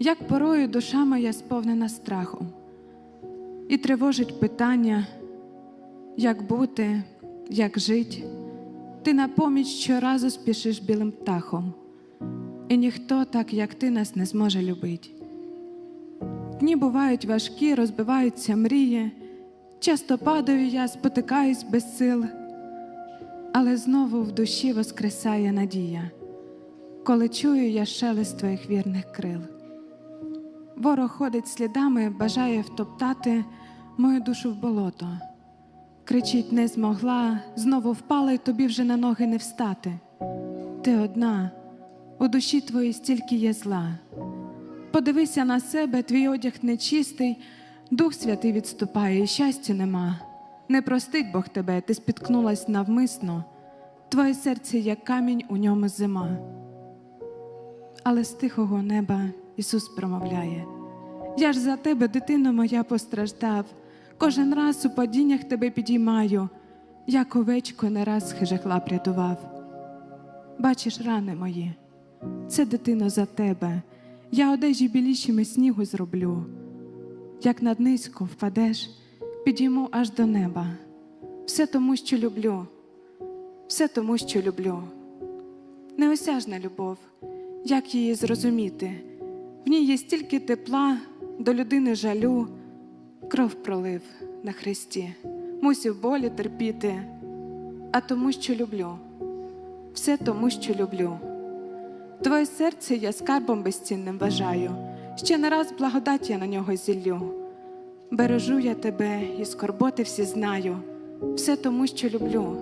Як порою душа моя сповнена страху, і тривожить питання, як бути, як жить, ти на поміч щоразу спішиш білим птахом, і ніхто, так як ти, нас не зможе любить. Дні бувають важкі, розбиваються мрії, часто падаю я, спотикаюсь без сил, але знову в душі воскресає надія, коли чую я шелест твоїх вірних крил. Ворог ходить слідами, бажає втоптати мою душу в болото. Кричить, не змогла, знову впала, і тобі вже на ноги не встати. Ти одна, у душі твоїй стільки є зла. Подивися на себе, твій одяг нечистий, Дух Святий відступає, і щастя нема. Не простить Бог тебе, ти спіткнулась навмисно, твоє серце, як камінь, у ньому зима. Але з тихого неба Ісус промовляє: Я ж за тебе, дитино моя, постраждав, кожен раз у падіннях тебе підіймаю, як овечко не раз хижахлап рятував. Бачиш рани мої, це дитино за тебе, я одежі білішими снігу зроблю. Як над низько впадеш, підійму аж до неба. Все тому, що люблю, все тому, що люблю. Неосяжна любов, як її зрозуміти? Ній є стільки тепла, до людини жалю, кров пролив на хресті, мусів болі терпіти, а тому, що люблю, все тому, що люблю. Твоє серце я скарбом безцінним вважаю, ще не раз благодать я на нього зіллю. Бережу я тебе і скорботи всі знаю, все тому, що люблю,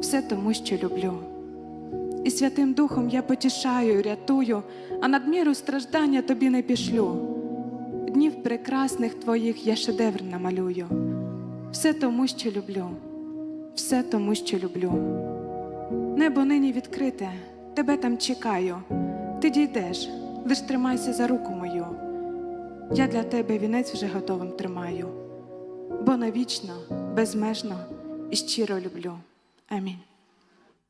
все тому, що люблю. І Святим Духом я потішаю, рятую, а надміру страждання тобі не пішлю. Днів прекрасних твоїх я шедевр намалюю. Все тому, що люблю, все тому, що люблю. Небо нині відкрите, тебе там чекаю. Ти дійдеш, лиш тримайся за руку мою. Я для тебе вінець вже готовим тримаю, бо навічно, безмежно і щиро люблю. Амінь.